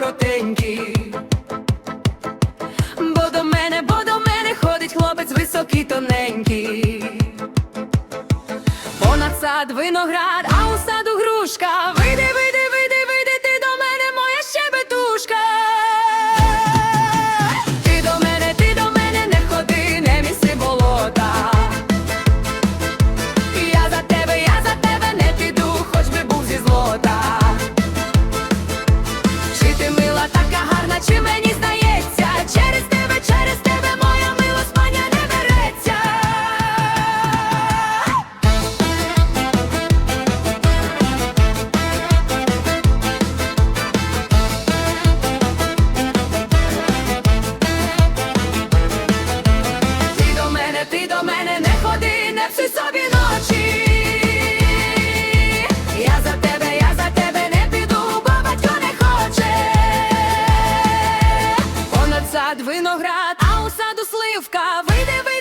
коротенькі. Бо до мене, бо до мене ходить хлопець високий, тоненький. Понад сад виноград, а у саду грушка видиви. чи мені здається, через тебе, через тебе моя мила спання не береться. Ти до мене, не ходи, не всі собі. саду сливка, вийди, вийди